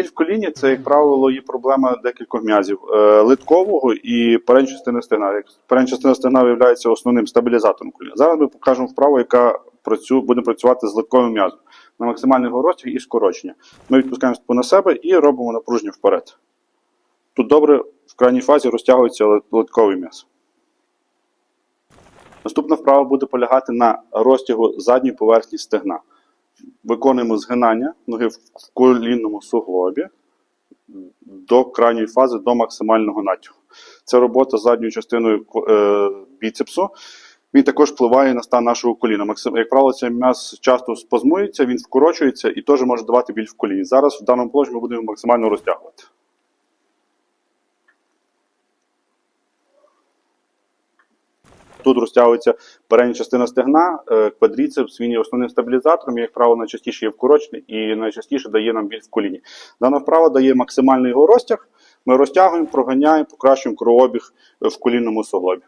Біль в коліні це, як правило, є проблема декількох м'язів е, литкового і передньої частини стегна. Частина стегна є основним стабілізатором коліна. Зараз ми покажемо вправу, яка працю, буде працювати з литковим м'язом на максимальний розтяг і скорочення. Ми відпускаємо стопу на себе і робимо напруження вперед. Тут добре в крайній фазі розтягується литковий м'яз. Наступна вправа буде полягати на розтягу задньої поверхні стегна. Виконуємо згинання ноги в колінному суглобі до крайньої фази, до максимального натягу. Це робота задньою частиною е, біцепсу. Він також впливає на стан нашого коліна. Як правило, цей м'яз часто спазмується, він вкорочується і теж може давати біль в коліні. Зараз в даному положенні ми будемо максимально розтягувати. Тут розтягується передня частина стегна, е, квадріцепс, він є основним стабілізатором, як правило, найчастіше є вкорочений і найчастіше дає нам біль в коліні. Дана вправа дає максимальний його розтяг. Ми розтягуємо, проганяємо, покращуємо кровообіг в колінному суглобі.